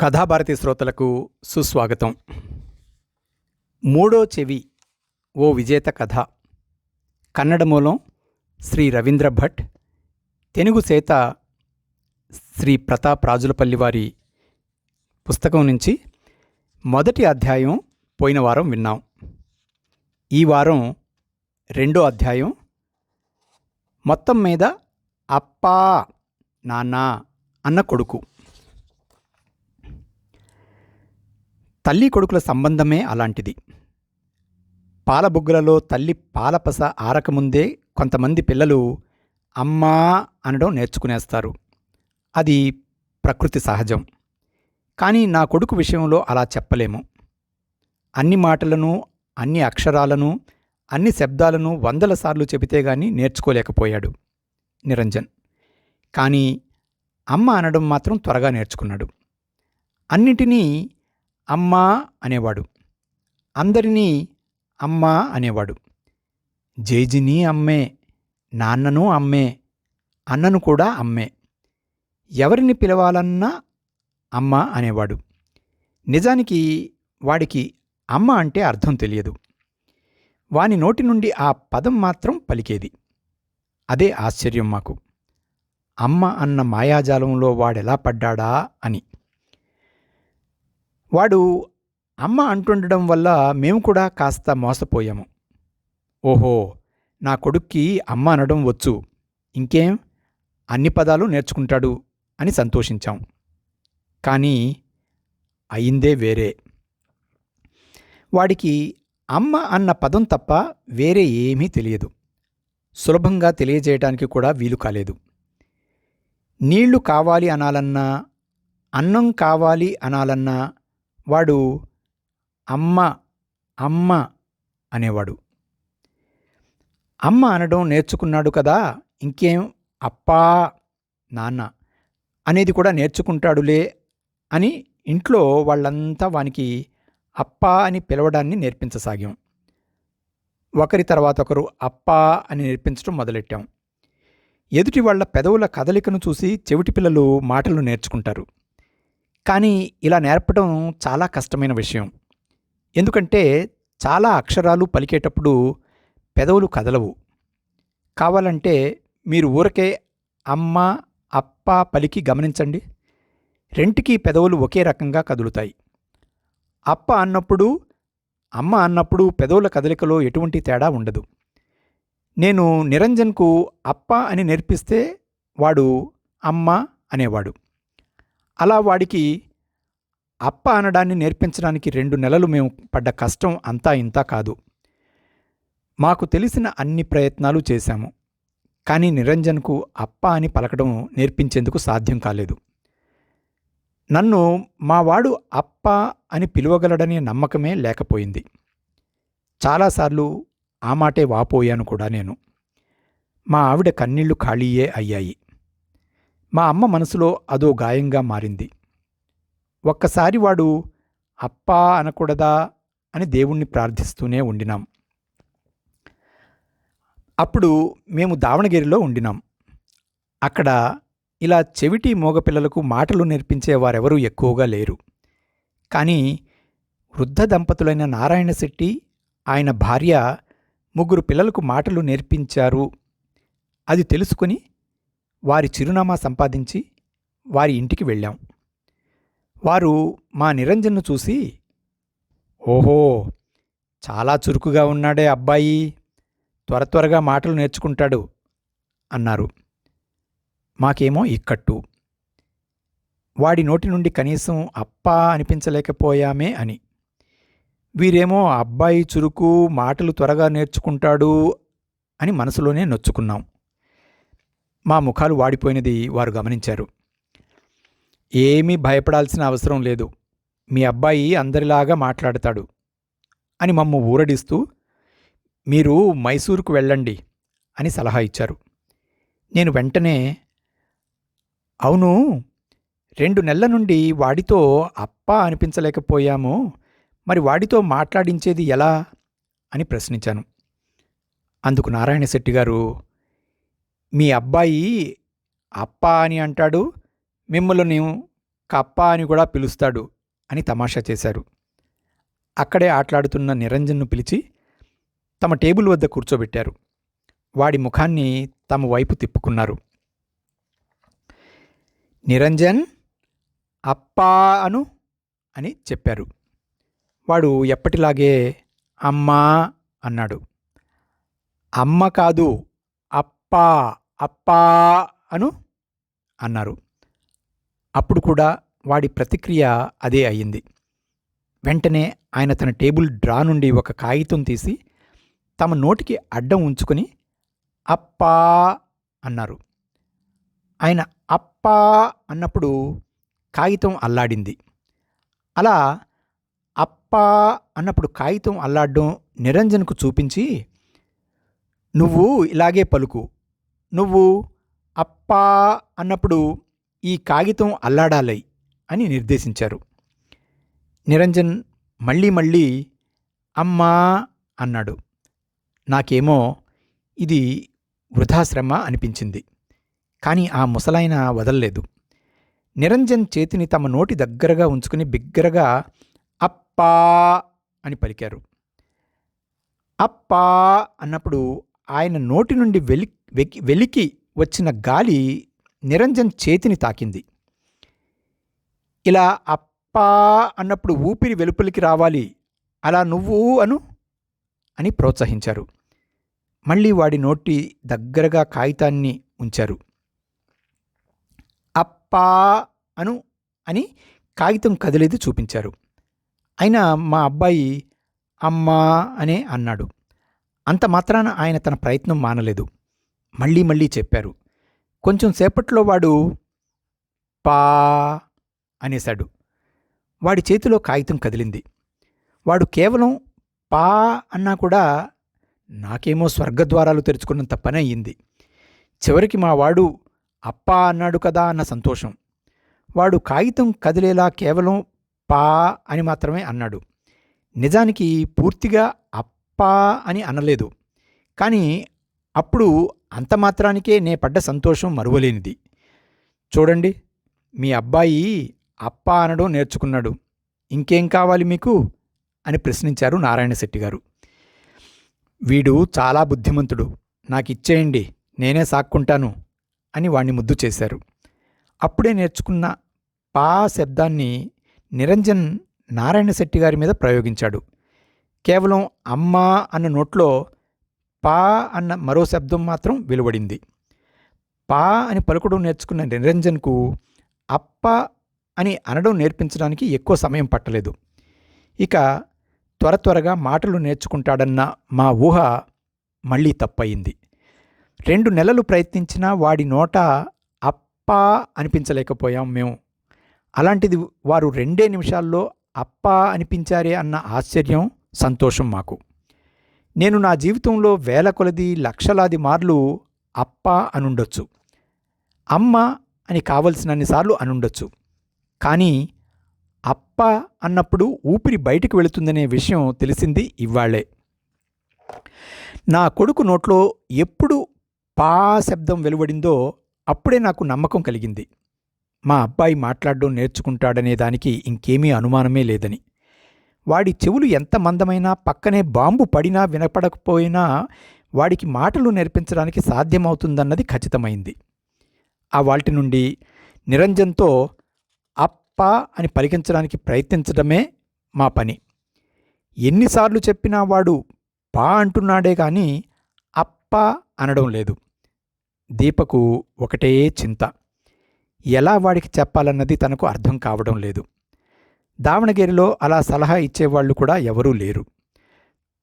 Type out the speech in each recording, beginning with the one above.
కథాభారతి శ్రోతలకు సుస్వాగతం. మూడో చెవి ఓ విజేత కథ. కన్నడ మూలం శ్రీ రవీంద్ర భట్. తెలుగు చేత శ్రీ ప్రతాప్ రాజులపల్లి వారి పుస్తకం నుంచి మొదటి అధ్యాయం పోయిన వారం విన్నాం. ఈ వారం రెండో అధ్యాయం మొత్తం మీద అప్పా నాన్న అన్న కొడుకు. తల్లి కొడుకుల సంబంధమే అలాంటిది. పాలబుగ్గలలో తల్లి పాలపస ఆరకముందే కొంతమంది పిల్లలు అమ్మా అనడం నేర్చుకునేస్తారు. అది ప్రకృతి సహజం. కానీ నా కొడుకు విషయంలో అలా చెప్పలేము. అన్ని మాటలను అన్ని అక్షరాలను అన్ని శబ్దాలను వందల సార్లు చెబితే గాని నేర్చుకోలేకపోయాడు నిరంజన్. కానీ అమ్మ అనడం మాత్రం త్వరగా నేర్చుకున్నాడు. అన్నిటినీ అమ్మా అనేవాడు. అందరినీ అమ్మా అనేవాడు. జేజిని అమ్మే నాన్నను అమ్మే అన్నను కూడా అమ్మే. ఎవరిని పిలవాలన్నా అమ్మ అనేవాడు. నిజానికి వాడికి అమ్మ అంటే అర్థం తెలియదు. వాని నోటి నుండి ఆ పదం మాత్రం పలికేది. అదే ఆశ్చర్యం మాకు. అమ్మ అన్న మాయాజాలంలో వాడెలా పడ్డాడా అని. వాడు అమ్మ అంటుండడం వల్ల మేము కూడా కాస్త మోసపోయాము. ఓహో నా కొడుక్కి అమ్మ అనడం వచ్చు. ఇంకేం? అన్ని పదాలు నేర్చుకుంటాడు అని సంతోషించాం. కానీ అయిందే వేరే. వాడికి అమ్మ అన్న పదం తప్ప వేరే ఏమీ తెలియదు. సులభంగా తెలియజేయడానికి కూడా వీలు కాలేదు. నీళ్ళు కావాలి అనాలన్నా అన్నం కావాలి అనాలన్నా వాడు అమ్మ అమ్మ అనేవాడు. అమ్మ అనడం నేర్చుకున్నాడు కదా ఇంకేం అప్పా నాన్న అనేది కూడా నేర్చుకుంటాడులే అని ఇంట్లో వాళ్ళంతా వానికి అప్పా అని పిలవడాన్ని నేర్పించసాగాం. ఒకరి తర్వాత ఒకరు అప్పా అని నేర్పించడం మొదలెట్టాం. ఎదుటి వాళ్ళ పెదవుల కదలికను చూసి చెవిటి పిల్లలు మాటలు నేర్చుకుంటారు. కానీ ఇలా నేర్పడం చాలా కష్టమైన విషయం. ఎందుకంటే చాలా అక్షరాలు పలికేటప్పుడు పెదవులు కదలవు. కావాలంటే మీరు ఊరకే అమ్మ అప్ప పలికి గమనించండి. రెంటికి పెదవులు ఒకే రకంగా కదులుతాయి. అప్ప అన్నప్పుడు అమ్మ అన్నప్పుడు పెదవుల కదలికలో ఎటువంటి తేడా ఉండదు. నేను నిరంజన్కు అప్ప అని నేర్పిస్తే వాడు అమ్మ అనేవాడు. అలా వాడికి అప్ప అనడాన్ని నేర్పించడానికి రెండు నెలలు మేము పడ్డ కష్టం అంతా ఇంతా కాదు. మాకు తెలిసిన అన్ని ప్రయత్నాలు చేశాము. కానీ నిరంజన్కు అప్ప అని పలకడం నేర్పించేందుకు సాధ్యం కాలేదు. నన్ను మావాడు అప్ప అని పిలువగలడనే నమ్మకమే లేకపోయింది. చాలాసార్లు ఆ మాటే వాపోయాను కూడా నేను. మా ఆవిడ కన్నీళ్ళు ఖాళీయే అయ్యాయి. మా అమ్మ మనసులో అదో గాయంగా మారింది. ఒక్కసారి వాడు అప్పా అనకూడదా అని దేవుణ్ణి ప్రార్థిస్తూనే ఉండినాం. అప్పుడు మేము దావణగిరిలో ఉండినాం. అక్కడ ఇలా చెవిటి మోగపిల్లలకు మాటలు నేర్పించే వారెవరూ ఎక్కువగా లేరు. కానీ వృద్ధ దంపతులైన నారాయణ శెట్టి ఆయన భార్య ముగ్గురు పిల్లలకు మాటలు నేర్పించారు. అది తెలుసుకుని వారి చిరునామా సంపాదించి వారి ఇంటికి వెళ్ళాం. వారు మా నిరంజన్ను చూసి ఓహో చాలా చురుకుగా ఉన్నాడే అబ్బాయి. త్వర త్వరగా మాటలు నేర్చుకుంటాడు అన్నారు. మాకేమో ఇక్కట్టు వాడి నోటి నుండి కనీసం అప్పా అనిపించలేకపోయామే అని. వీరేమో అబ్బాయి చురుకు మాటలు త్వరగా నేర్చుకుంటాడు అని మనసులోనే నొచ్చుకున్నాం. మా ముఖాలు వాడిపోయినది వారు గమనించారు. ఏమీ భయపడాల్సిన అవసరం లేదు. మీ అబ్బాయి అందరిలాగా మాట్లాడతాడు అని మమ్ము ఊరడిస్తూ మీరు మైసూరుకు వెళ్ళండి అని సలహా ఇచ్చారు. నేను వెంటనే అవును రెండు నెలల నుండి వాడితో అప్ప అనిపించలేకపోయాము మరి వాడితో మాట్లాడించేది ఎలా? అని ప్రశ్నించాను. అందుకు నారాయణ శెట్టి గారు మీ అబ్బాయి అప్ప అని అంటాడు మిమ్మల్ని కప్ప అని కూడా పిలుస్తాడు అని తమాషా చేశారు. అక్కడే ఆటలాడుతున్న నిరంజన్ను పిలిచి తమ టేబుల్ వద్ద కూర్చోబెట్టారు. వాడి ముఖాన్ని తమ వైపు తిప్పుకున్నారు. నిరంజన్ అప్పా అను అని చెప్పారు. వాడు ఎప్పటిలాగే అమ్మా అన్నాడు. అమ్మ కాదు అప్పా అప్పా అను అన్నారు. అప్పుడు కూడా వాడి ప్రతిక్రియ అదే అయ్యింది వెంటనే ఆయన తన టేబుల్ డ్రా నుండి ఒక కాగితం తీసి తమ నోటికి అడ్డం ఉంచుకొని అప్పా అన్నారు. ఆయన అప్పా అన్నప్పుడు కాగితం అల్లాడింది. అలా అప్పా అన్నప్పుడు కాగితం అల్లాడడం నిరంజన్కు చూపించి నువ్వు ఇలాగే పలుకు. నువ్వు అప్పా అన్నప్పుడు ఈ కాగితం అల్లాడాలై అని నిర్దేశించారు. నిరంజన్ మళ్ళీ మళ్ళీ అమ్మా అన్నాడు. నాకేమో ఇది వృధాశ్రమ అనిపించింది. కానీ ఆ ముసలాయన వదల్లేదు. నిరంజన్ చేతిని తమ నోటి దగ్గరగా ఉంచుకుని బిగ్గరగా అప్పా అని పలికారు. అప్పా అన్నప్పుడు ఆయన నోటి నుండి వెలి వెలికి వచ్చిన గాలి నిరంజన్ చేతిని తాకింది. ఇలా అప్పా అన్నప్పుడు ఊపిరి వెలుపలికి రావాలి అలా నువ్వు అను అని ప్రోత్సహించారు. మళ్ళీ వాడి నోటి దగ్గరగా కాగితాన్ని ఉంచారు. అప్పా అను అని కాగితం కదిలేది చూపించారు. అయినా మా అబ్బాయి అమ్మా అనే అన్నాడు. అంత మాత్రాన ఆయన తన ప్రయత్నం మానలేదు. మళ్ళీ మళ్ళీ చెప్పారు. కొంచెం సేపట్లో వాడు పా అనేశాడు. వాడి చేతిలో కాగితం కదిలింది. వాడు కేవలం పా అన్నా కూడా నాకేమో స్వర్గద్వారాలు తెరుచుకున్నంత పని అయ్యింది. చివరికి మా వాడు అప్పా అన్నాడు కదా అన్న సంతోషం. వాడు కాగితం కదిలేలా కేవలం పా అని మాత్రమే అన్నాడు. నిజానికి పూర్తిగా అప్పా అని అనలేదు. కానీ అప్పుడు అంత మాత్రానికే నే పడ్డ సంతోషం మరువలేనిది. చూడండి మీ అబ్బాయి అప్ప అనడం నేర్చుకున్నాడు. ఇంకేం కావాలి మీకు? అని ప్రశ్నించారు నారాయణ శెట్టి గారు. వీడు చాలా బుద్ధిమంతుడు. నాకు ఇచ్చేయండి నేనే సాక్కుంటాను అని వాణ్ణి ముద్దు చేశారు. అప్పుడే నేర్చుకున్న పా శబ్దాన్ని నిరంజన్ నారాయణ శెట్టి గారి మీద ప్రయోగించాడు. కేవలం అమ్మ అన్న నోట్లో పా అన్న మరో శబ్దం మాత్రం వెలువడింది. పా అని పలుకడం నేర్చుకున్న నిరంజన్కు అప్ప అని అనడం నేర్పించడానికి ఎక్కువ సమయం పట్టలేదు. ఇక త్వర త్వరగా మాటలు నేర్చుకుంటాడన్న మా ఊహ మళ్ళీ తప్పయింది. రెండు నెలలు ప్రయత్నించినా వాడి నోట అప్పా అనిపించలేకపోయాం మేము. అలాంటిది వారు రెండే నిమిషాల్లో అప్పా అనిపించారే అన్న ఆశ్చర్యం సంతోషం మాకు. నేను నా జీవితంలో వేల కొలది లక్షలాది మార్లు అప్ప అనుండొచ్చు. అమ్మ అని కావలసినన్నిసార్లు అనుండొచ్చు. కానీ అప్ప అన్నప్పుడు ఊపిరి బయటకు వెళుతుందనే విషయం తెలిసింది ఇవాళే నా కొడుకు నోట్లో ఎప్పుడు పా శబ్దం వెలువడిందో అప్పుడే నాకు నమ్మకం కలిగింది. మా అబ్బాయి మాట్లాడడం నేర్చుకుంటాడనే దానికి ఇంకేమీ అనుమానమే లేదని. వాడి చెవులు ఎంత మందమైనా పక్కనే బాంబు పడినా వినపడకపోయినా వాడికి మాటలు నేర్పించడానికి సాధ్యమవుతుందన్నది ఖచ్చితమైంది. ఆ వాటి నుండి నిరంజన్తో అప్ప అని పలికించడానికి ప్రయత్నించడమే మా పని. ఎన్నిసార్లు చెప్పినా వాడు పా అంటున్నాడే కానీ అప్ప అనడం లేదు. దీపకు ఒకటే చింత. ఎలా వాడికి చెప్పాలన్నది తనకు అర్థం కావడం లేదు. దావణగిరిలో అలా సలహా ఇచ్చేవాళ్ళు కూడా ఎవరూ లేరు.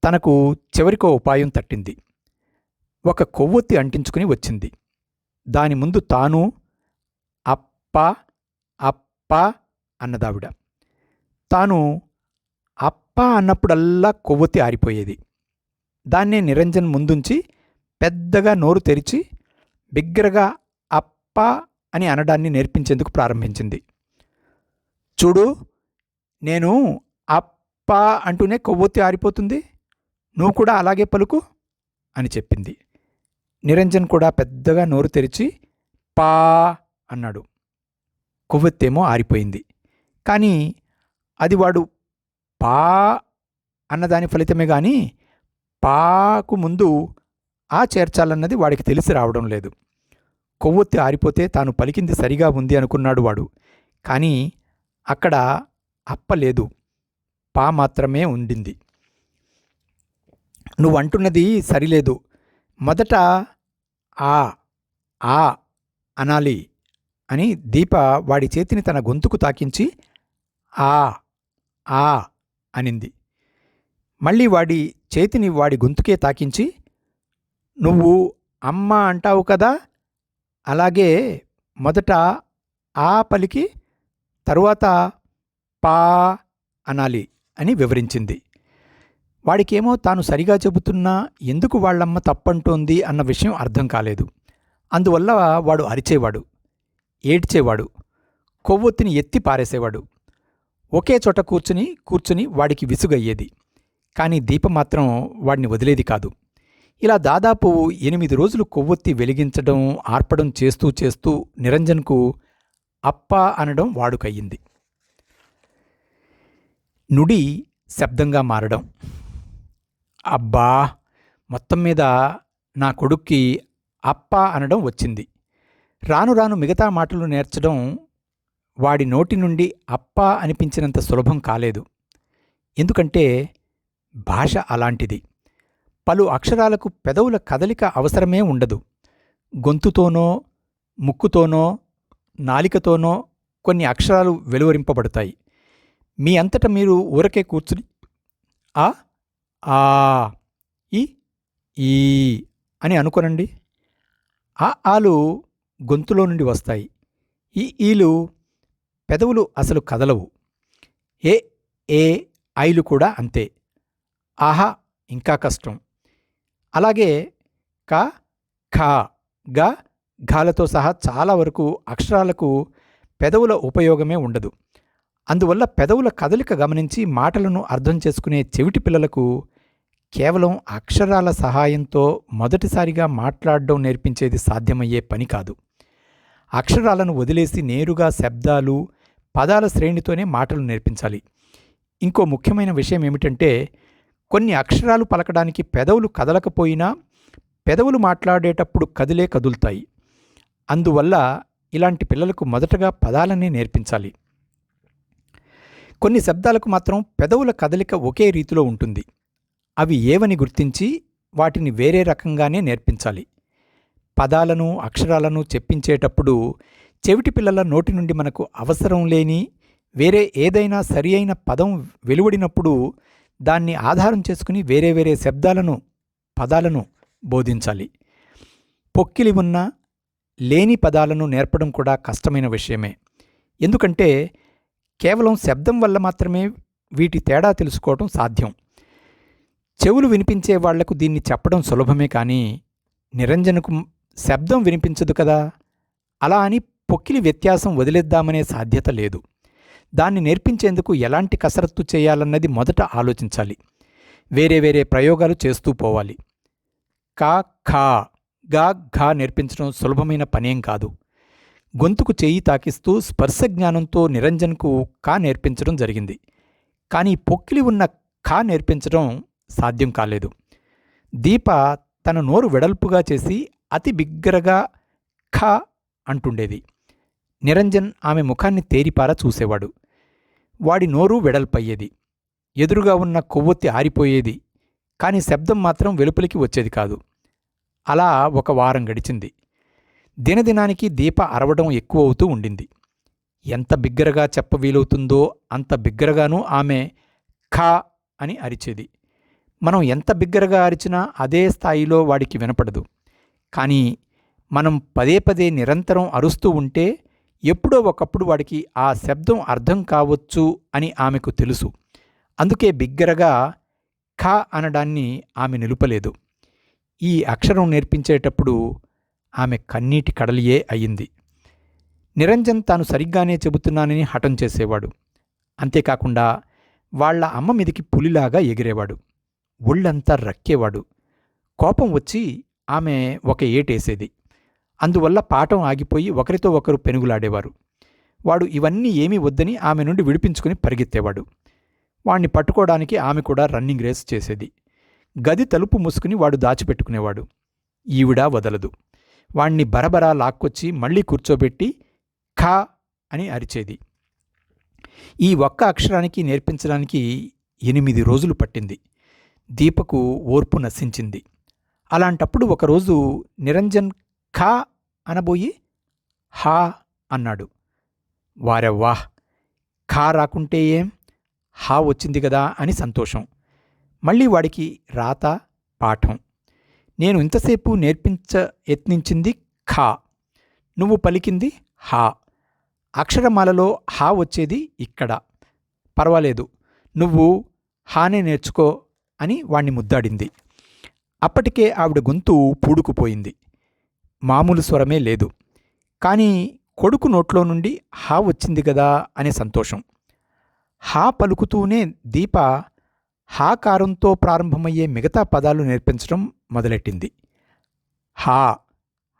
తనకు చివరికో ఉపాయం తట్టింది. ఒక కొవ్వొత్తి అంటించుకుని వచ్చింది. దాని ముందు తాను అప్ప అప్ప అన్నదావిడ. తాను అప్ప అన్నప్పుడల్లా కొవ్వొత్తి ఆరిపోయేది. దాన్నే నిరంజన్ ముందుంచి పెద్దగా నోరు తెరిచి బిగ్గరగా అప్ప అని అనడాన్ని నేర్పించేందుకు ప్రారంభించింది. చూడు నేను అప్ప అంటూనే కొవ్వొత్తి ఆరిపోతుంది. నువ్వు కూడా అలాగే పలుకు అని చెప్పింది. నిరంజన్ కూడా పెద్దగా నోరు తెరిచి పా అన్నాడు. కొవ్వొత్తేమో ఆరిపోయింది. కానీ అది వాడు పా అన్నదాని ఫలితమే కానీ పాకు ముందు ఆ చేర్చాలన్నది వాడికి తెలిసి రావడం లేదు. కొవ్వొత్తి ఆరిపోతే తాను పలికింది సరిగా ఉంది అనుకున్నాడు వాడు. కానీ అక్కడ అప్పలేదు. పా మాత్రమే ఉండింది. నువ్వు అంటున్నది సరిలేదు. మొదట ఆ ఆ అనాలి అని దీప వాడి చేతిని తన గొంతుకు తాకించి ఆ ఆ అనింది. మళ్ళీ వాడి చేతిని వాడి గొంతుకే తాకించి నువ్వు అమ్మ అంటావు కదా అలాగే మొదట ఆ పలికి తరువాత పా అనాలి అని వివరించింది. వాడికేమో తాను సరిగా చెబుతున్నా ఎందుకు వాళ్ళమ్మ తప్పంటోంది అన్న విషయం అర్థం కాలేదు. అందువల్ల వాడు అరిచేవాడు ఏడ్చేవాడు కొవ్వొత్తిని ఎత్తి పారేసేవాడు. ఒకే చోట కూర్చుని కూర్చుని వాడికి విసుగయ్యేది. కానీ దీపం మాత్రం వాడిని వదిలేది కాదు. ఇలా దాదాపు ఎనిమిది రోజులు కొవ్వొత్తి వెలిగించడం ఆర్పడం చేస్తూ చేస్తూ నిరంజన్కు అప్ప అనడం వాడుకయ్యింది. నుడి శబ్దంగా మారడం. అబ్బా! మొత్తం మీద నా కొడుక్కి అప్ప అనడం వచ్చింది. రాను రాను మిగతా మాటలు నేర్చడం వాడి నోటి నుండి అప్ప అనిపించినంత సులభం కాలేదు. ఎందుకంటే భాష అలాంటిది. పలు అక్షరాలకు పెదవుల కదలిక అవసరమే ఉండదు. గొంతుతోనో ముక్కుతోనో నాలికతోనో కొన్ని అక్షరాలు వెలువరింపబడతాయి. మీ అంతట మీరు ఊరకే కూర్చుని ఆ ఆ ఈ ఈ అని అనుకోనండి. ఆ ఆలు గొంతులో నుండి వస్తాయి. ఈ ఈలు పెదవులు అసలు కదలవు. ఏ ఏ ఐలు కూడా అంతే. ఆహా ఇంకా కష్టం. అలాగే క ఖ గా ఘాలతో సహా చాలా వరకు అక్షరాలకు పెదవుల ఉపయోగమే ఉండదు. అందువల్ల పెదవుల కదలిక గమనించి మాటలను అర్థం చేసుకునే చెవిటి పిల్లలకు కేవలం అక్షరాల సహాయంతో మొదటిసారిగా మాట్లాడడం నేర్పించేది సాధ్యమయ్యే పని కాదు. అక్షరాలను వదిలేసి నేరుగా శబ్దాలు పదాల శ్రేణితోనే మాటలు నేర్పించాలి. ఇంకో ముఖ్యమైన విషయం ఏమిటంటే కొన్ని అక్షరాలు పలకడానికి పెదవులు కదలకపోయినా పెదవులు మాట్లాడేటప్పుడు కదిలే కదులుతాయి. అందువల్ల ఇలాంటి పిల్లలకు మొదటగా పదాలనే నేర్పించాలి. కొన్ని శబ్దాలకు మాత్రం పెదవుల కదలిక ఒకే రీతిలో ఉంటుంది. అవి ఏవని గుర్తించి వాటిని వేరే రకంగానే నేర్పించాలి. పదాలను అక్షరాలను చెప్పించేటప్పుడు చెవిటి పిల్లల నోటి నుండి మనకు అవసరం లేని వేరే ఏదైనా సరి అయిన పదం వెలువడినప్పుడు దాన్ని ఆధారం చేసుకుని వేరే వేరే శబ్దాలను పదాలను బోధించాలి. పొక్కిలి ఉన్న లేని పదాలను నేర్పడం కూడా కష్టమైన విషయమే. ఎందుకంటే కేవలం శబ్దం వల్ల మాత్రమే వీటి తేడా తెలుసుకోవడం సాధ్యం. చెవులు వినిపించే వాళ్ళకు దీన్ని చెప్పడం సులభమే కానీ నిరంజనకు శబ్దం వినిపించదు కదా? అలా అని పొక్కిలి వ్యత్యాసం వదిలేద్దామనే సాధ్యత లేదు. దాన్ని నేర్పించేందుకు ఎలాంటి కసరత్తు చేయాలన్నది మొదట ఆలోచించాలి. వేరే వేరే ప్రయోగాలు చేస్తూ పోవాలి. కా ఖా గా ఘా నేర్పించడం సులభమైన పనేం కాదు. గొంతుకు చేయి తాకిస్తూ స్పర్శ జ్ఞానంతో నిరంజన్కు కా నేర్పించడం జరిగింది. కానీ పొక్కిలి ఉన్న కా నేర్పించడం సాధ్యం కాలేదు. దీప తన నోరు వెడల్పుగా చేసి అతి బిగ్గరగా ఖ అంటుండేది. నిరంజన్ ఆమె ముఖాన్ని తేరిపార చూసేవాడు. వాడి నోరు వెడల్పయ్యేది. ఎదురుగా ఉన్న కొవ్వొత్తి ఆరిపోయేది. కానీ శబ్దం మాత్రం వెలుపలికి వచ్చేది కాదు. అలా ఒక వారం గడిచింది. దినదినానికి దీప అరవడం ఎక్కువవుతూ ఉండింది. ఎంత బిగ్గరగా చెప్ప వీలవుతుందో అంత బిగ్గరగానూ ఆమె ఖా అని అరిచేది. మనం ఎంత బిగ్గరగా అరిచినా అదే స్థాయిలో వాడికి వినపడదు. కానీ మనం పదే పదే నిరంతరం అరుస్తూ ఉంటే ఎప్పుడో ఒకప్పుడు వాడికి ఆ శబ్దం అర్థం కావచ్చు అని ఆమెకు తెలుసు. అందుకే బిగ్గరగా ఖ అనడాన్ని ఆమె నిలుపలేదు. ఈ అక్షరం నేర్పించేటప్పుడు ఆమె కన్నీటి కడలియే అయింది నిరంజన్ తాను సరిగ్గానే చెబుతున్నానని హఠం చేసేవాడు. అంతేకాకుండా వాళ్ళ అమ్మ మీదికి పులిలాగా ఎగిరేవాడు. ఒళ్ళంతా రక్కేవాడు. కోపం వచ్చి ఆమె ఒక ఏటేసేది. అందువల్ల పాఠం ఆగిపోయి ఒకరితో ఒకరు పెనుగులాడేవారు. వాడు ఇవన్నీ ఏమీ వద్దని ఆమె నుండి విడిపించుకుని పరిగెత్తేవాడు. వాణ్ణి పట్టుకోవడానికి ఆమె కూడా రన్నింగ్ రేస్ చేసేది. గది తలుపు మూసుకుని వాడు దాచిపెట్టుకునేవాడు. ఈవిడా వదలదు. వాణ్ణి బరబరా లాక్కొచ్చి మళ్ళీ కూర్చోబెట్టి ఖా అని అరిచేది. ఈ ఒక్క అక్షరానికి నేర్పించడానికి ఎనిమిది రోజులు పట్టింది. దీపకు ఓర్పు నశించింది. అలాంటప్పుడు ఒకరోజు నిరంజన్ ఖా అనబోయి హా అన్నాడు. వారెవ్వాహ్ ఖా రాకుంటే ఏం? హా వచ్చింది కదా అని సంతోషం. మళ్ళీ వాడికి రాత పాఠం. నేను ఇంతసేపు నేర్పించ యత్నించింది ఖా. నువ్వు పలికింది హా. అక్షరమాలలో హా వచ్చేది ఇక్కడ. పర్వాలేదు. నువ్వు హానే నేర్చుకో అని వాణ్ణి ముద్దాడింది. అప్పటికే ఆవిడ గొంతు పూడుకుపోయింది. మామూలు స్వరమే లేదు. కానీ కొడుకు నోట్లో నుండి హా వచ్చింది కదా అనే సంతోషం. హా పలుకుతూనే దీప హాకారంతో ప్రారంభమయ్యే మిగతా పదాలు నేర్పించడం మొదలెట్టింది. హా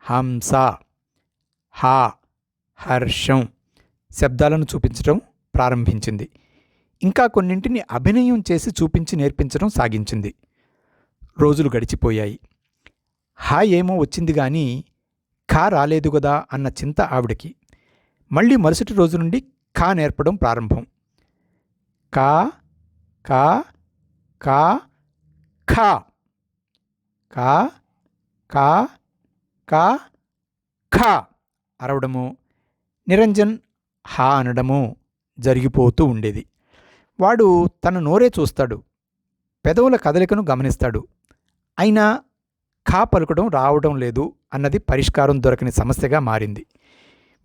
హంస హా హర్షం శబ్దాలను చూపించడం ప్రారంభించింది. ఇంకా కొన్నింటిని అభినయం చేసి చూపించి నేర్పించడం సాగించింది. రోజులు గడిచిపోయాయి. హా ఏమో వచ్చింది గాని ఖా రాలేదు కదా అన్న చింత ఆవిడకి. మళ్ళీ మరుసటి రోజు నుండి ఖా నేర్పడం ప్రారంభం. కా కా కా ఖా కా కా కా ఖా అరవడము. నిరంజన్ హా అనడము జరిగిపోతూ ఉండేది. వాడు తన నోరే చూస్తాడు. పెదవుల కదలికను గమనిస్తాడు. అయినా ఖా పలుకడం రావడం లేదు అన్నది పరిష్కారం దొరకని సమస్యగా మారింది.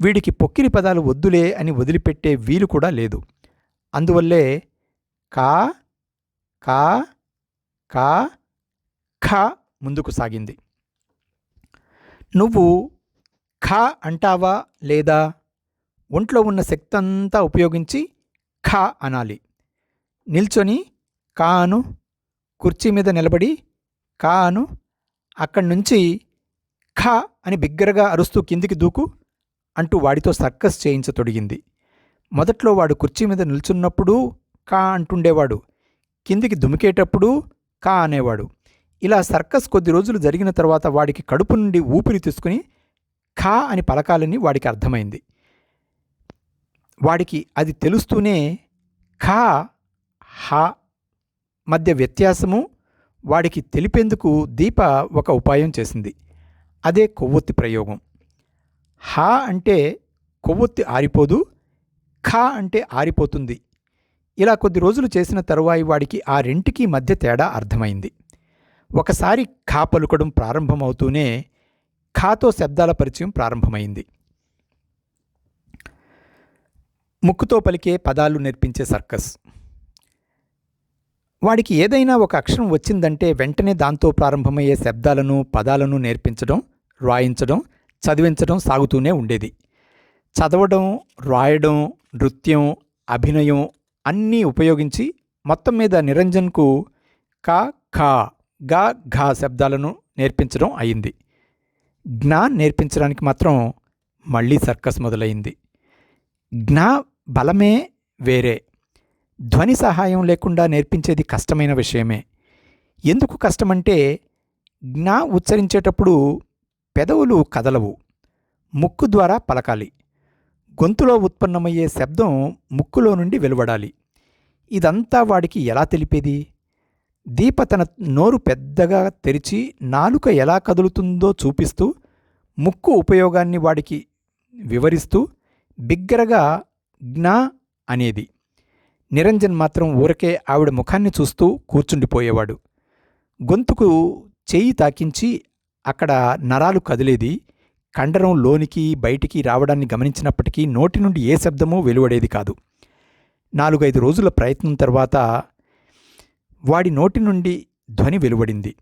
వీడికి పొక్కిరి పదాలు వద్దులే అని వదిలిపెట్టే వీలు కూడా లేదు. అందువల్లే కా కా కా ఖ ముందుకు సాగింది. నువ్వు ఖ అంటావా లేదా? ఒంట్లో ఉన్న శక్తి అంతా ఉపయోగించి ఖ అనాలి. నిల్చొని కాను కుర్చీ మీద నిలబడి కాను అక్కడి నుంచి ఖా అని బిగ్గరగా అరుస్తూ కిందికి దూకు అంటూ వాడితో సర్కస్ చేయించతొడిగింది మొదట్లో వాడు కుర్చీ మీద నిల్చున్నప్పుడు కా అంటుండేవాడు. కిందికి దుమికేటప్పుడు కా అనేవాడు. ఇలా సర్కస్ కొద్ది రోజులు జరిగిన తర్వాత వాడికి కడుపు నుండి ఊపిరి తీసుకుని ఖా అని పలకాలని వాడికి అర్థమైంది. వాడికి అది తెలుస్తూనే ఖా హా మధ్య వ్యత్యాసము వాడికి తెలిపేందుకు దీప ఒక ఉపాయం చేసింది. అదే కొవ్వొత్తి ప్రయోగం. హా అంటే కొవ్వొత్తి ఆరిపోదు ఖా అంటే ఆరిపోతుంది. ఇలా కొద్ది రోజులు చేసిన తరువాయి వాడికి ఆ రెంటికి మధ్య తేడా అర్థమైంది. ఒకసారి ఖా పలుకడం ప్రారంభమవుతూనే ఖాతో శబ్దాల పరిచయం ప్రారంభమైంది. ముక్కుతో పలికే పదాలు నేర్పించే సర్కస్. వాడికి ఏదైనా ఒక అక్షరం వచ్చిందంటే వెంటనే దాంతో ప్రారంభమయ్యే శబ్దాలను పదాలను నేర్పించడం రాయించడం చదివించడం సాగుతూనే ఉండేది. చదవడం రాయడం నృత్యం అభినయం అన్నీ ఉపయోగించి మొత్తం మీద నిరంజన్కు కా ఖా గా ఘా శబ్దాలను నేర్పించడం అయింది. జ్ఞా నేర్పించడానికి మాత్రం మళ్ళీ సర్కస్ మొదలైంది. జ్ఞా బలమే వేరే. ధ్వని సహాయం లేకుండా నేర్పించేది కష్టమైన విషయమే. ఎందుకు కష్టమంటే జ్ఞా ఉచ్చరించేటప్పుడు పెదవులు కదలవు. ముక్కు ద్వారా పలకాలి. గొంతులో ఉత్పన్నమయ్యే శబ్దం ముక్కులో నుండి వెలువడాలి. ఇదంతా వాడికి ఎలా తెలిపేది? దీప తన నోరు పెద్దగా తెరిచి నాలుక ఎలా కదులుతుందో చూపిస్తూ ముక్కు ఉపయోగాన్ని వాడికి వివరిస్తూ బిగ్గరగా జ్ఞా అనేది. నిరంజన్ మాత్రం ఊరకే ఆవిడ ముఖాన్ని చూస్తూ కూర్చుండిపోయేవాడు. గొంతుకు చెయ్యి తాకించి అక్కడ నరాలు కదిలేది కండరం లోనికి బయటికి రావడాన్ని గమనించినప్పటికీ నోటి నుండి ఏ శబ్దమూ వెలువడేది కాదు. నాలుగైదు రోజుల ప్రయత్నం తర్వాత వాడి నోటి నుండి ధ్వని వెలువడింది.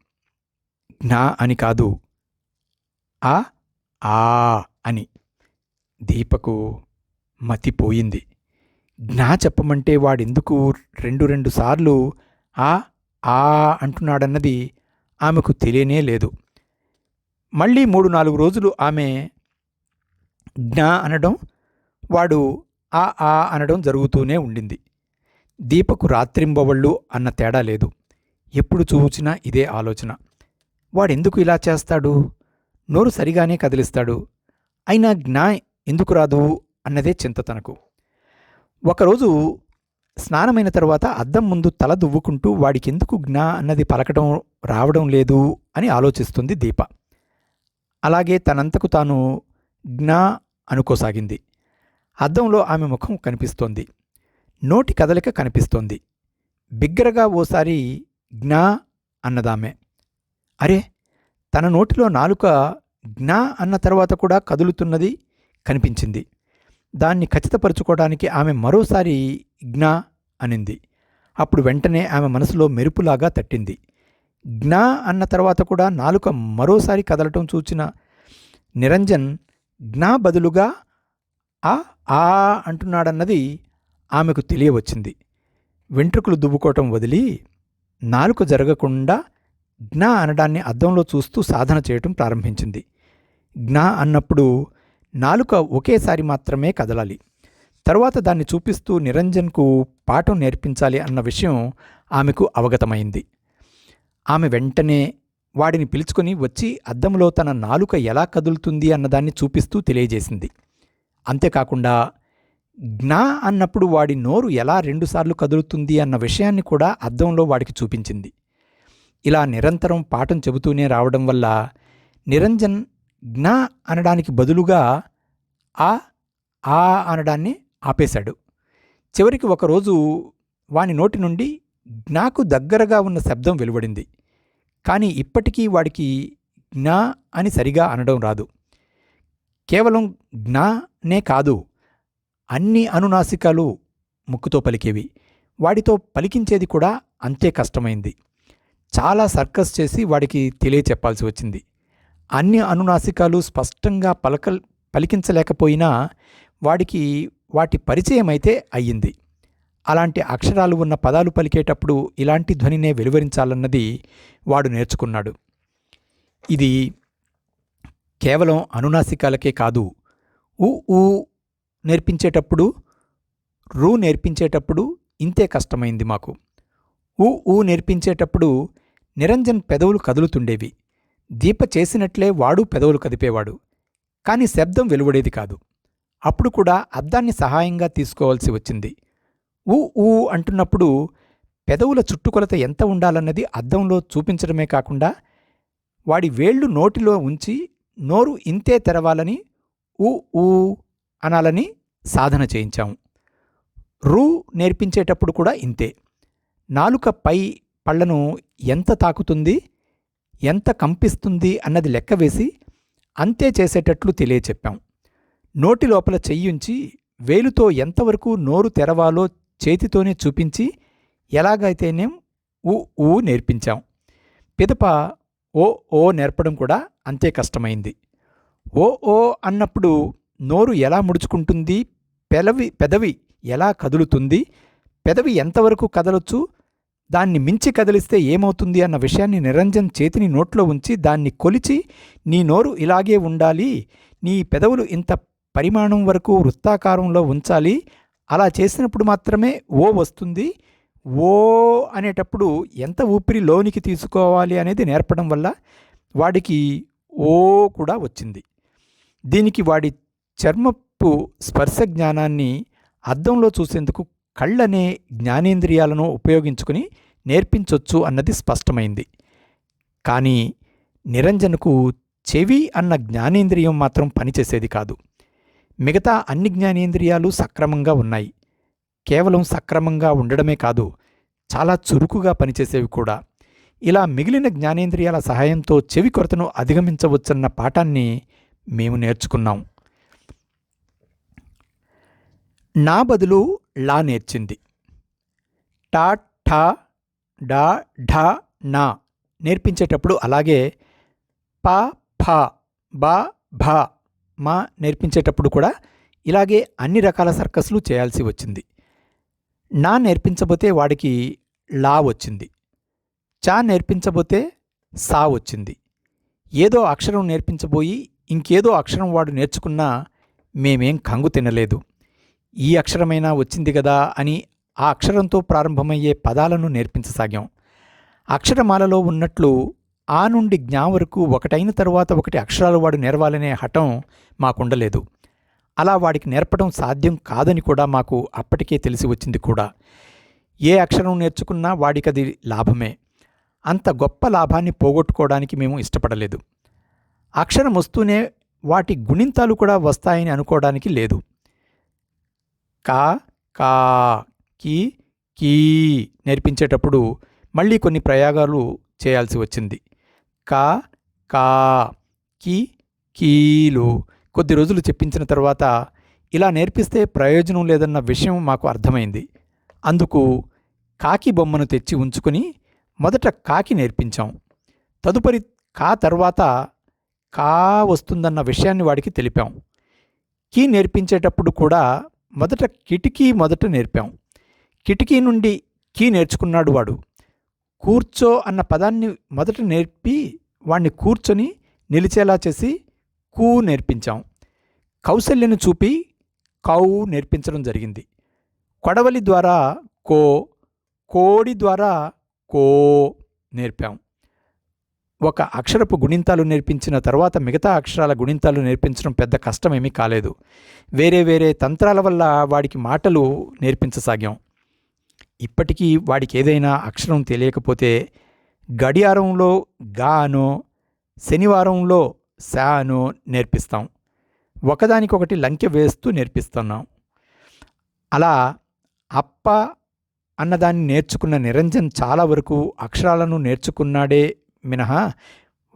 జ్ఞా అని కాదు ఆ ఆ అని దీపకు మతిపోయింది. జ్ఞా చెప్పమంటే వాడెందుకు రెండు రెండు సార్లు ఆ ఆ అంటున్నాడన్నది ఆమెకు తెలియనే లేదు. మళ్ళీ మూడు నాలుగు రోజులు ఆమె జ్ఞా అనడం వాడు ఆ ఆ అనడం జరుగుతూనే ఉండింది. దీపకు రాత్రింబవళ్ళు అన్న తేడా లేదు. ఎప్పుడు చూచినా ఇదే ఆలోచన. వాడెందుకు ఇలా చేస్తాడు? నోరు సరిగానే కదిలిస్తాడు. అయినా జ్ఞా ఎందుకు రాదు అన్నదే చింత తనకు. ఒకరోజు స్నానమైన తర్వాత అద్దం ముందు తల దువ్వుకుంటూ వాడికెందుకు జ్ఞా అన్నది పలకడం రావడం లేదు అని ఆలోచిస్తుంది దీప. అలాగే తనంతకు తాను జ్ఞా అనుకోసాగింది. అద్దంలో ఆమె ముఖం కనిపిస్తోంది. నోటి కదలిక కనిపిస్తోంది. బిగ్గరగా ఓసారి జ్ఞా అన్నదామె. అరే తన నోటిలో నాలుక జ్ఞా అన్న తర్వాత కూడా కదులుతున్నది కనిపించింది. దాన్ని ఖచ్చితపరుచుకోవడానికి ఆమె మరోసారి జ్ఞా అనింది. అప్పుడు వెంటనే ఆమె మనసులో మెరుపులాగా తట్టింది. జ్ఞా అన్న తర్వాత కూడా నాలుక మరోసారి కదలటం చూచిన నిరంజన్ జ్ఞా బదులుగా ఆ ఆ అంటున్నాడన్నది ఆమెకు తెలియవచ్చింది. వెంట్రుకలు దువ్వుకోవటం వదిలి నాలుక జరగకుండా జ్ఞా అనడాన్ని అద్దంలో చూస్తూ సాధన చేయటం ప్రారంభించింది. జ్ఞా అన్నప్పుడు నాలుక ఒకేసారి మాత్రమే కదలాలి. తరువాత దాన్ని చూపిస్తూ నిరంజన్కు పాఠం నేర్పించాలి అన్న విషయం ఆమెకు అవగతమైంది. ఆమె వెంటనే వాడిని పిలుచుకొని వచ్చి అద్దంలో తన నాలుక ఎలా కదులుతుంది అన్నదాన్ని చూపిస్తూ తెలియజేసింది. అంతేకాకుండా జ్ఞా అన్నప్పుడు వాడి నోరు ఎలా రెండుసార్లు కదులుతుంది అన్న విషయాన్ని కూడా అద్దంలో వాడికి చూపించింది. ఇలా నిరంతరం పాఠం చెబుతూనే రావడం వల్ల నిరంజన్ జ్ఞా అనడానికి బదులుగా ఆ ఆ అనడాన్ని ఆపేశాడు. చివరికి ఒకరోజు వాని నోటి నుండి జ్ఞాకు దగ్గరగా ఉన్న శబ్దం వెలువడింది. కానీ ఇప్పటికీ వాడికి జ్ఞా అని సరిగా అనడం రాదు. కేవలం జ్ఞానే కాదు అన్ని అనునాసికాలు ముక్కుతో పలికేవి. వాడితో పలికించేది కూడా అంతే కష్టమైంది. చాలా సర్కస్ చేసి వాడికి తెలియచెప్పాల్సి వచ్చింది. అన్ని అనునాసికాలు స్పష్టంగా పలక పలికించలేకపోయినా వాడికి వాటి పరిచయం అయితే అయ్యింది. అలాంటి అక్షరాలు ఉన్న పదాలు పలికేటప్పుడు ఇలాంటి ధ్వనినే వెలువరించాలన్నది వాడు నేర్చుకున్నాడు. ఇది కేవలం అనునాసికాలకే కాదు ఊ ఊ నేర్పించేటప్పుడు రూ నేర్పించేటప్పుడు ఇంతే కష్టమైంది మాకు. ఊ ఊ నేర్పించేటప్పుడు నిరంజన్ పెదవులు కదులుతుండేవి. దీప చేసినట్లే వాడు పెదవులు కదిపేవాడు. కాని శబ్దం వెలువడేది కాదు. అప్పుడు కూడా అద్దాన్ని సహాయంగా తీసుకోవాల్సి వచ్చింది. ఊ ఊ అంటున్నప్పుడు పెదవుల చుట్టుకొలత ఎంత ఉండాలన్నది అద్దంలో చూపించడమే కాకుండా వాడి వేళ్ళు నోటిలో ఉంచి నోరు ఇంతే తెరవాలని ఊ ఊ అనాలని సాధన చేయించాము. రూ నేర్పించేటప్పుడు కూడా ఇంతే. నాలుక పై పళ్ళను ఎంత తాకుతుంది ఎంత కంపిస్తుంది అన్నది లెక్క వేసి అంతే చేసేటట్లు తెలియచెప్పాం. నోటి లోపల చెయ్యుంచి వేలుతో ఎంతవరకు నోరు తెరవాలో చేతితోనే చూపించి ఎలాగైతేనేం ఊ ఊ నేర్పించాం. పిదప ఓ ఓ నేర్పడం కూడా అంతే కష్టమైంది. ఓ ఓ అన్నప్పుడు నోరు ఎలా ముడుచుకుంటుంది పెలవి పెదవి ఎలా కదులుతుంది పెదవి ఎంతవరకు కదలొచ్చు దాన్ని మించి కదిలిస్తే ఏమవుతుంది అన్న విషయాన్ని నిరంజన్ చేతిని నోట్లో ఉంచి దాన్ని కొలిచి నీ నోరు ఇలాగే ఉండాలి నీ పెదవులు ఇంత పరిమాణం వరకు వృత్తాకారంలో ఉంచాలి అలా చేసినప్పుడు మాత్రమే ఓ వస్తుంది. ఓ అనేటప్పుడు ఎంత ఊపిరి లోనికి తీసుకోవాలి అనేది నేర్పడం వల్ల వాడికి ఓ కూడా వచ్చింది. దీనికి వాడి చర్మపు స్పర్శ జ్ఞానాన్ని అద్దంలో చూసేందుకు కళ్ళనే జ్ఞానేంద్రియాలను ఉపయోగించుకుని నేర్పించవచ్చు అన్నది స్పష్టమైంది. కానీ నిరంజన్కు చెవి అన్న జ్ఞానేంద్రియం మాత్రం పనిచేసేది కాదు. మిగతా అన్ని జ్ఞానేంద్రియాలు సక్రమంగా ఉన్నాయి. కేవలం సక్రమంగా ఉండడమే కాదు చాలా చురుకుగా పనిచేసేవి కూడా. ఇలా మిగిలిన జ్ఞానేంద్రియాల సహాయంతో చెవి కొరతను అధిగమించవచ్చన్న పాఠాన్ని మేము నేర్చుకున్నాం. నా బదులు లా నేర్చింది. టా ఠా డా ఢా నా నేర్పించేటప్పుడు అలాగే ప ఫ బా భా మా నేర్పించేటప్పుడు కూడా ఇలాగే అన్ని రకాల సర్కస్లు చేయాల్సి వచ్చింది. నా నేర్పించబోతే వాడికి లా వచ్చింది. చా నేర్పించబోతే సా వచ్చింది. ఏదో అక్షరం నేర్పించబోయి ఇంకేదో అక్షరం వాడు నేర్చుకున్నా మేమేం కంగు తినలేదు. ఈ అక్షరమైనా వచ్చింది కదా అని ఆ అక్షరంతో ప్రారంభమయ్యే పదాలను నేర్పించసాగాం. అక్షరమాలలో ఉన్నట్లు ఆ నుండి జ్ఞా వరకు ఒకటైన తరువాత ఒకటి అక్షరాలు వాడు నేర్వాలనే హఠం మాకుండలేదు. అలా వాడికి నేర్పడం సాధ్యం కాదని కూడా మాకు అప్పటికే తెలిసి వచ్చింది కూడా. ఏ అక్షరం నేర్చుకున్నా వాడికి అది లాభమే. అంత గొప్ప లాభాన్ని పోగొట్టుకోవడానికి మేము ఇష్టపడలేదు. అక్షరం వస్తూనే వాటి గుణింతాలు కూడా వస్తాయని అనుకోవడానికి లేదు. కా కా కీ కీ నేర్పించేటప్పుడు మళ్ళీ కొన్ని ప్రయోగాలు చేయాల్సి వచ్చింది. కా కా కి కీలు. కొద్ది రోజులు చెప్పించిన తర్వాత ఇలా నేర్పిస్తే ప్రయోజనం లేదన్న విషయం మాకు అర్థమైంది. అందుకు కాకి బొమ్మను తెచ్చి ఉంచుకుని మొదట కాకి నేర్పించాం. తదుపరి కా తర్వాత కా వస్తుందన్న విషయాన్ని వాడికి తెలిపాం. కీ నేర్పించేటప్పుడు కూడా మొదట కిటికీ మొదట నేర్పాం. కిటికీ నుండి కీ నేర్చుకున్నాడు వాడు. కూర్చో అన్న పదాన్ని మొదట నేర్పి వాణ్ణి కూర్చొని నిలిచేలా చేసి కూ నేర్పించాం. కౌశల్యను చూపి కౌ నేర్పించడం జరిగింది. కొడవలి ద్వారా కో కోడి ద్వారా కో నేర్పాం. ఒక అక్షరపు గుణింతాలు నేర్పించిన తర్వాత మిగతా అక్షరాల గుణింతాలు నేర్పించడం పెద్ద కష్టమేమీ కాలేదు. వేరే వేరే తంత్రాల వల్ల వాడికి మాటలు నేర్పించసాగాం. ఇప్పటికీ వాడికి ఏదైనా అక్షరం తెలియకపోతే గడియారంలో గా అనో శనివారంలో శా అనో నేర్పిస్తాం. ఒకదానికొకటి లంకె వేస్తూ నేర్పిస్తున్నాం. అలా అప్ప అన్నదాన్ని నేర్చుకున్న నిరంజన్ చాలా వరకు అక్షరాలను నేర్చుకున్నాడే మినహా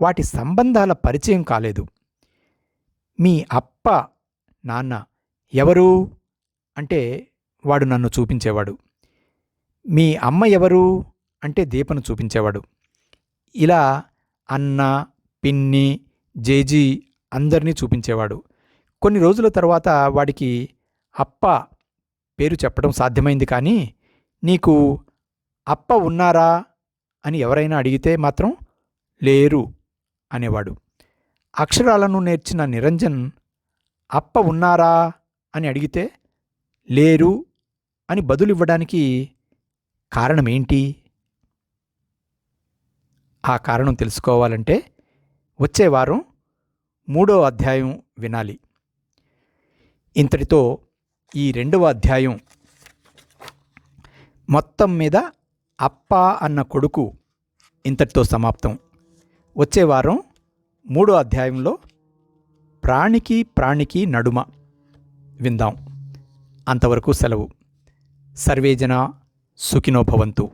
వాటి సంబంధాల పరిచయం కాలేదు. మీ అప్ప నాన్న ఎవరు? అంటే వాడు నన్ను చూపించేవాడు. మీ అమ్మ ఎవరు? అంటే దీపను చూపించేవాడు. ఇలా అన్న పిన్ని జేజీ అందరినీ చూపించేవాడు. కొన్ని రోజుల తర్వాత వాడికి అప్ప పేరు చెప్పడం సాధ్యమైంది కానీ నీకు అప్ప ఉన్నారా అని ఎవరైనా అడిగితే మాత్రం లేరు అనేవాడు. అక్షరాలను నేర్చిన నిరంజన్ అప్ప ఉన్నారా అని అడిగితే లేరు అని బదులివ్వడానికి కారణమేంటి ఆ కారణం తెలుసుకోవాలంటే వచ్చే వారం మూడో అధ్యాయం వినాలి. ఇంతటితో ఈ రెండవ అధ్యాయం మొత్తం మీద అప్ప అన్న కొడుకు ఇంతటితో సమాప్తం. వచ్చే వారం మూడో అధ్యాయంలో ప్రాణికి ప్రాణికి నడుమ విందాం. అంతవరకు సెలవు. సర్వేజన సుఖినోభవంతు